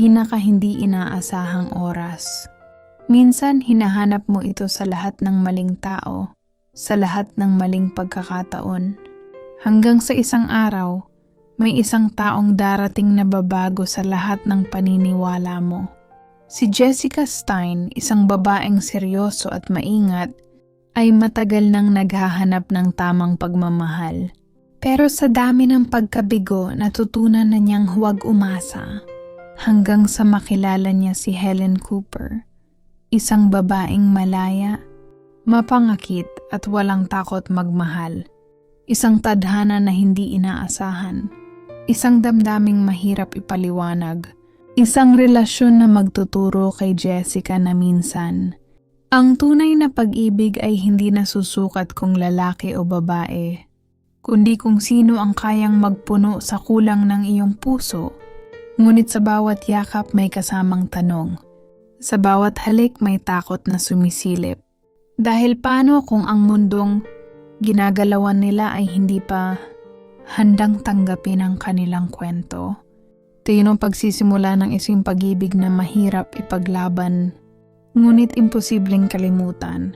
pinaka hindi inaasahang oras. Minsan hinahanap mo ito sa lahat ng maling tao, sa lahat ng maling pagkakataon. Hanggang sa isang araw, may isang taong darating na babago sa lahat ng paniniwala mo. Si Jessica Stein, isang babaeng seryoso at maingat, ay matagal nang naghahanap ng tamang pagmamahal. Pero sa dami ng pagkabigo, natutunan na niyang huwag umasa. Hanggang sa makilala niya si Helen Cooper, isang babaeng malaya, mapangakit at walang takot magmahal. Isang tadhana na hindi inaasahan. Isang damdaming mahirap ipaliwanag. Isang relasyon na magtuturo kay Jessica na minsan. Ang tunay na pag-ibig ay hindi nasusukat kung lalaki o babae, kundi kung sino ang kayang magpuno sa kulang ng iyong puso. Ngunit sa bawat yakap may kasamang tanong. Sa bawat halik may takot na sumisilip. Dahil paano kung ang mundong ginagalawan nila ay hindi pa handang tanggapin ang kanilang kwento? Ang pagsisimula ng isang pag-ibig na mahirap ipaglaban, ngunit imposibleng kalimutan.